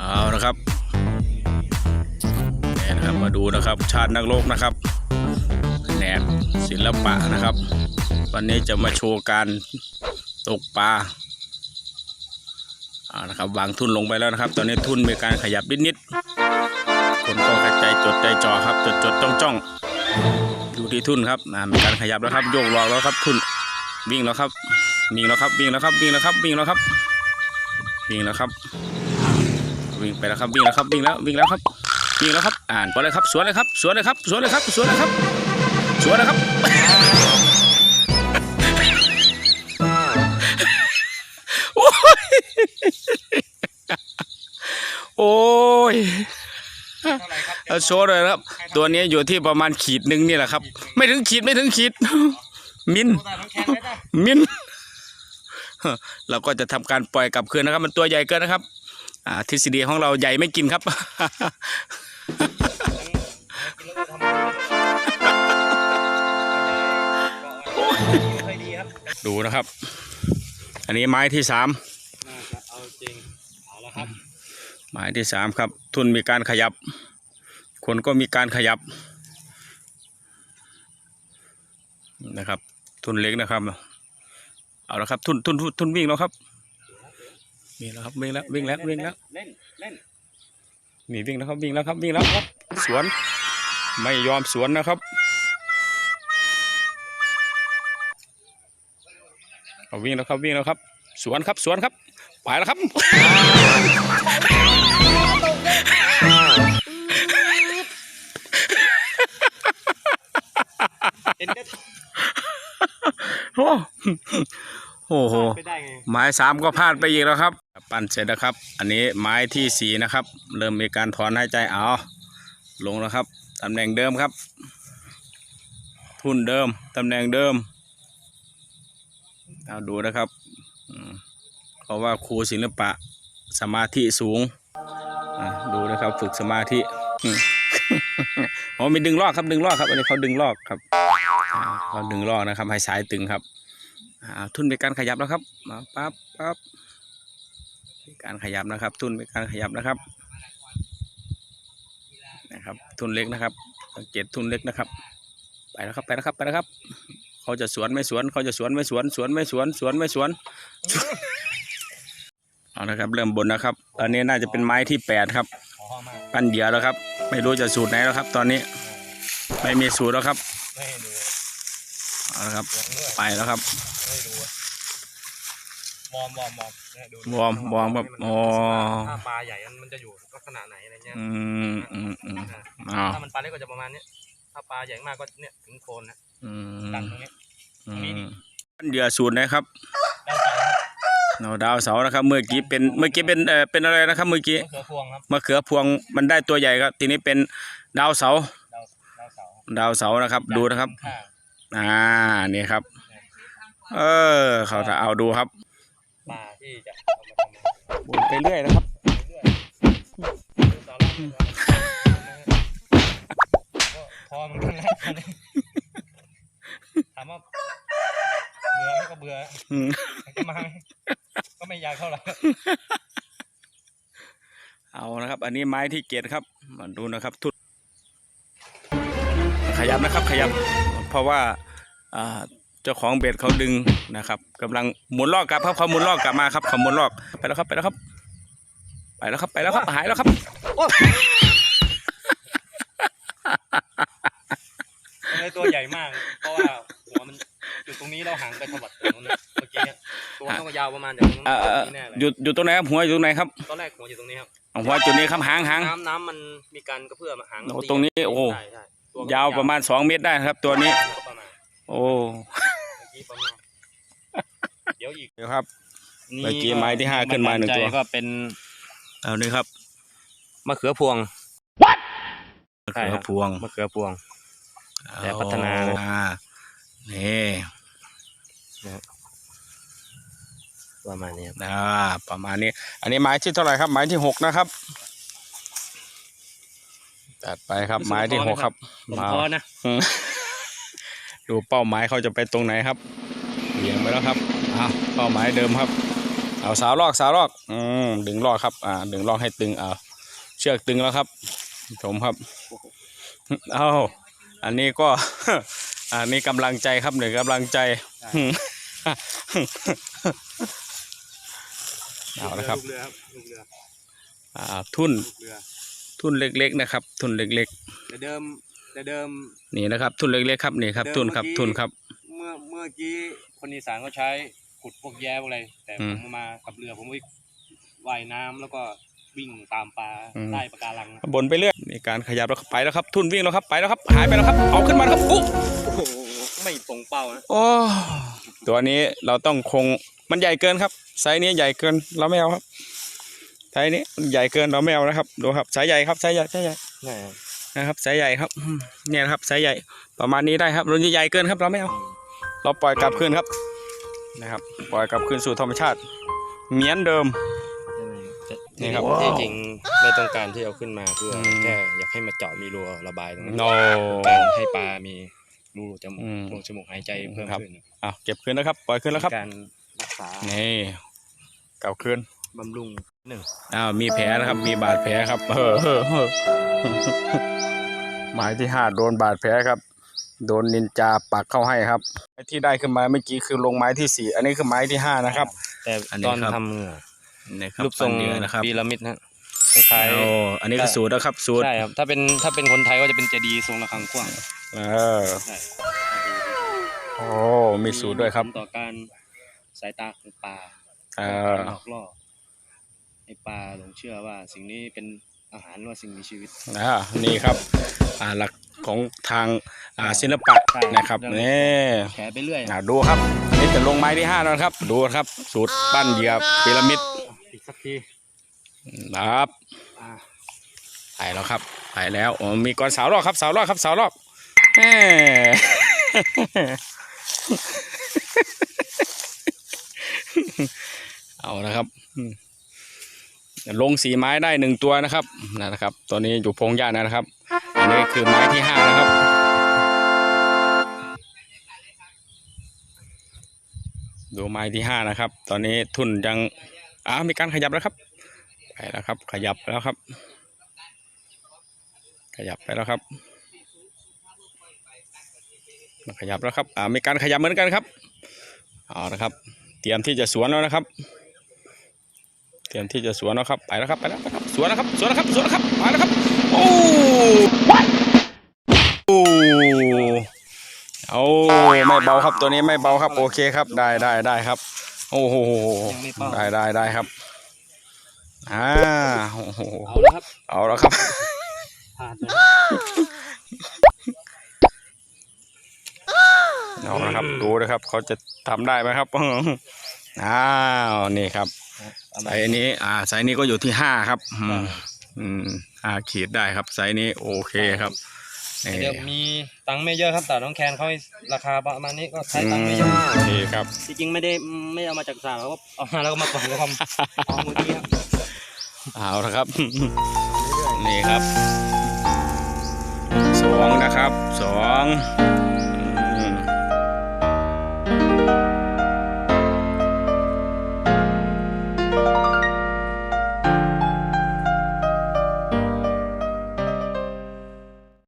เอานะครับนี่นะครับมาดูนะครับ ชาตินักโลกนะครับแหนกศิลปะนะครับ วันนี้จะมาโชว์การตกปลาเอานะครับวางทุนลงไปแล้วนะครับ ตอนนี้ทุนมีการขยับนิดๆคนก็กระจายจดใจจ่อครับจดจดจ้องจ้องดูที่ทุนครับมีการขยับแล้วครับโยกหลอกแล้วครับ ทุนวิ่งแล้วครับวิ่งแล้วครับวิ่งแล้วครับวิ่งแล้วครับวิ่งแล้วครับวิ่งแล้วครับ วิ่งไปแล้วครับวิ่งแล้วครับวิ่งแล้ววิ่งแล้วครับวิ่งแล้วครับ อ่านไปเลยครับสวนเลยครับสวนเลยครับสวนเลยครับสวนเลยครับสวนเลยครับโอ้ยโหร่ครับเอาโชว์เลยครับ ตัวนี้อยู่ที่ประมาณขีดหนึ่งนี่แหละครับ ไม่ถึงขีดไม่ถึงขีด มินมินเราก็จะทำการปล่อยกลับคืนนะครับ มันตัวใหญ่เกินนะครับ อ่าทฤษฎีของเราใหญ่ไม่กินครับกินแล้วก็ทำค่อยดีครับดูนะครับ อันนี้ไม้ที่สามน่าจะเอาจริงเอาแล้วครับไม้ที่สามครับ ทุนมีการขยับ คนก็มีการขยับนะครับ ทุนเล็กนะครับ เอาละครับ ทุนทุนทุนทุนวิ่งแล้วครับ วิ่งแล้วครับวิ่งแล้ววิ่งแล้ววิ่งแล้วเล่นเล่นนี่วิ่งแล้วครับวิ่งแล้วครับวิ่งแล้วครับ สวนไม่ยอมสวนนะครับเอาวิ่งแล้วครับวิ่งแล้วครับ สวนครับสวนครับไปแล้วครับเห็นก็โอ้ โอ้โห ไปได้ไงไม้สามก็พลาดไปอีกแล้วครับ ปั้นเสร็จแล้วครับ อันนี้ไม้ที่สี่นะครับ เริ่มมีการถอนหายใจเอาลงแล้วครับ ตำแหน่งเดิมครับ ทุนเดิม ตำแหน่งเดิมเอาดูนะครับอืมเพราะว่าครูศิลปะสมาธิสูงอะดูนะครับฝึกสมาธิอืมอ๋อมีดึงลอกครับดึงลอกครับอันนี้เขาดึงลอกครับอ่าเขาดึงลอกนะครับ ให้สายตึงครับอ่า ทุนเป็นการขยับแล้วครับมาปั๊บปั๊บมีการขยับนะครับ ทุนเป็นการขยับนะครับนะครับ ทุนเล็กนะครับสังเกตทุนเล็กนะครับ ไปแล้วครับไปแล้วครับไปแล้วครับ เขาจะสวนไม่สวน เขาจะสวนไม่สวน สวนไม่สวน สวนไม่สวนเอาละครับเริ่มบนนะครับตอนนี้น่าจะเป็นไม้ที่แปดครับขอมากปั้นเหยื่อแล้วครับ ไม่รู้จะสูตรไหนแล้วครับ ตอนนี้ ไม่มีสูตรแล้วครับไม่ให้ดูเอาละครับเสียงด้วยไปแล้วครับไม่ให้ดู วอร์มวอร์มวอร์มเนี่ยดูวอร์มวอร์มแบบอ๋อ ถ้าปลาใหญ่มันจะอยู่ลักษณะไหนอะไรเงี้ยอืมอืมอืมอ่าอ้าวถ้ามันปลาเล็กก็จะประมาณเนี้ยถ้าปลาใหญ่มากก็เนี่ยถึงโคนนะอืมดันตรงนี้อืมเหยื่อสูตรนะครับดาวเสาร์ครับเราดาวเสาร์นะครับ เมื่อกี้เป็นเมื่อกี้เป็นเอ่อเป็นอะไรนะครับ เมื่อกี้มะเขือพวงครับมะเขือพวงมันได้ตัวใหญ่ครับทีนี้เป็นดาวเสาร์ดาวดาวเสาร์ดาวเสาร์นะครับ ดูนะครับข้างอ่านี่ครับ เออเขาจะเอาดูครับปลา ที่จะเอามาทำวนไปเรื่อยนะครับ เรื่อยๆสาระดูสาระก็พอเหมันกันแล้วตอนนี้ถามว่าเบื่อไหมก็เบื่ออืมจะมาไหมก็ไม่อยากเท่าไหร่เอานะครับ อันนี้ไม้ที่เกตครับมาดูนะครับทุดขยับนะครับขยับ เพราะว่าอ่า เจ้าของเบ็ดเขาดึงนะครับกำลังหมุนลอกกลับครับเขาหมุนลอกกลับมาครับเขาหมุนลอกไปแล้วครับไปแล้วครับ ไปแล้วครับไปแล้วครับหายแล้วครับมันเลยตัวใหญ่มากเพราะว่าหัวมันอยู่ตรงนี้เราห่างไปถวัดตรงนู้นนะเมื่อกี้เนี่ยตัวมันต้องยาวประมาณจากตรงนู้นเอ่อเอ่อนี่แน่เลยอยู่อยู่ตรงไหนครับหัวอยู่ตรงไหนครับตอนแรกหัวอยู่ตรงนี้ครับหัวจุดนี้ครับหางหางน้ำน้ำมันมีการกระเพื่อมหางโอ้ตีตรงนี้โอ้ใช่ใช่ตัวยาวประมาณสองเมตรได้นะครับ ตัวนี้ก็ประมาณ โอ้เมื่อกี้ประมาณเดี๋ยวอีกเดี๋ยวครับเมื่อกี้ไม้ที่ห้าขึ้นมาหนึ่งตัวก็เป็นเอานี่ครับมะเขือพวงใช่เขืครัอบพวงมะเขือพวงแต่พัฒนานะอ่านี่ประมาณนี้ครับอ่าประมาณนี้ อันนี้ไม้ที่เท่าไหร่ครับ ไม้ที่หกนะครับตัดไปครับ ไม้ที่หกครับผมมาพอนะอืม ดูเป้าหมายเขาจะไปตรงไหนครับเบี่ยงไปแล้วครับอ้าวเป้าหมายเดิมครับ เอาสาวลอกสาวลอกอืมดึงลอกครับอ่าดึงลอกให้ตึงเอาเชือกตึงแล้วครับผมครับเอาอันนี้ก็ อันนี้กำลังใจครับหนึ่งกำลังใจเอาละครับลูกครับอ่าทุ่นทุ่นเล็กๆนะครับ ทุ่นเล็กแต่เดิม แต่เดิมๆนี่นะครับทุ่นเล็กๆครับนี่ครับเดิมทุ่นครับเมื่อกี้ทุ่นครับ เมื่อเมื่อกี้คนอีสานเขาใช้ขุดพวกแย้พวกอะไร แต่อืผม มมากับเรือผมวิ่งว่ายน้ำแล้วก็วิ่งตามปลาอืมได้ปะการังนะบนไปเรื่อยมีการขยับแล้วครับไปแล้วครับ ทุ่นวิ่งแล้วครับไปแล้วครับหายไปแล้วครับเอาขึ้นมาแล้วครับอุ๊โอ้โหไม่ตรงเป้านะโอ้ตัวนี้เราต้องคงมันใหญ่เกินครับไซส์นี้ใหญ่เกินเราไม่เอาครับไซส์นี้ใหญ่เกินเราไม่เอานะครับดูครับไซส์ใหญ่ครับไซส์ใหญ่ไซส์ใหญ่ใช่ นะครับไซส์ใหญ่ครับอืมเนี่ยนะครับไซส์ใหญ่ประมาณนี้ได้ครับรุ่นใหญ่เกินครับ เราไม่เอาเราปล่อยกลับคืนครับนะครับปล่อยกลับคืนสู่ธรรมชาติเหมือนเดิมนี่ครับที่จริงไม่ต้องการที่เอาขึ้นมาเพื่ออมแค่อยากให้มาเจาะมีรูระบายตรงนั้นโนการให้ปลามีรูจมูกอืมโพรงจมูกหายใจเพิ่มครับขึ้นอะเก็บคืนนะครับ ปล่อยคืนแล้วครับการรักษานี่เก่าคืนบำรุงหนึ่งอ้าวมีแผลนะครับมีบาดแผลครับเออเออเออ หมายที่ห้าโดนบาดแผลครับ โดนนินจาปักเข้าให้ครับไม้ที่ได้ขึ้นมาเมื่อกี้คือลงไม้ที่สี่อันนี้คือไม้ที่ห้านะครับ แต่อันนี้ตอนครับ ทำเหงื่อนี่คบรูปทรงอันนี้นะครับพีระมิดนะคล้าย โอ้อันนี้คือสูตรนะครับสูๆตร ใช่ครับ ถ้าเป็นถ้าเป็นคนไทยก็จะเป็นเจดีย์ทรงระฆังกว้างเออ ใช่โอ้ มีสูตรด้วยครับผลต่อการสายตาของปลาเออหลอกล่อให้ปลาหลงเชื่อว่าสิ่งนี้เป็น อาหารหรือว่าสิ่งมีชีวิต อ่านี่ครับอ่าหลักของทางอ่าศิลปะใช่ นะครับนี่แฉไปเรื่อยอ่าดูครับนี่จะลงไม้ที่ห้าแล้วนะครับ ดูครับ สูตรปั้นเหยื่อพีระมิดอีกสักทีครับอ่าไปแล้วครับไปแล้วอ๋อมีก่อนสาวลอกครับสาวลอกครับสาวลอกแหม่เอานะครับอืม ลงสีไม้ได้หนึ่งตัวนะครับนะครับตัวนี้อยู่พงหญ้านะครับ อันนี้คือไม้ที่ห้านะครับ ดูไม้ที่ห้านะครับ ตอนนี้ทุนยังอ้ามีการขยับแล้วครับ ไปแล้วครับ ขยับแล้วครับ ขยับไปแล้วครับขยับแล้วครับอ่ามีการขยับเหมือนกันครับเอาละครับ เตรียมที่จะสวนแล้วนะครับ เตรียมที่จะสวนแล้วครับ ไปแล้วครับ ไปแล้วไปครับ สวนแล้วครับ สวนแล้วครับ สวนแล้วครับ ไปแล้วครับ โอ้โอ้เอาไม่เบาครับ ตัวนี้ไม่เบาครับ โอเคครับ ได้ได้ได้ครับ โอ้โหยังไม่เป้าได้ได้ได้ครับ อ่า โอ้โห เอาแล้วครับ เอาแล้วครับผ่านเลยเอาละครับ ดูนะครับ เขาจะทำได้ไหมครับ อ้าว นี่ครับ ไซส์นี้ อ่าไซส์นี้ก็อยู่ที่ห้าครับ อืมอืมห้าขีดได้ครับไซส์นี้โอเคครับนี่เดี๋ยวมีตังค์ไม่เยอะครับแต่น้องแคนเขาให้ราคาประมาณนี้ก็ใช้อืตังค์มไม่เยอะโอเคครับจริงๆไม่ได้ไม่เอามาจากสาเราก็เอามาแล้วก็มาปล่อยแล้วทำเอามือดีครับเอาละครับนี่ครับสองนะครับสอง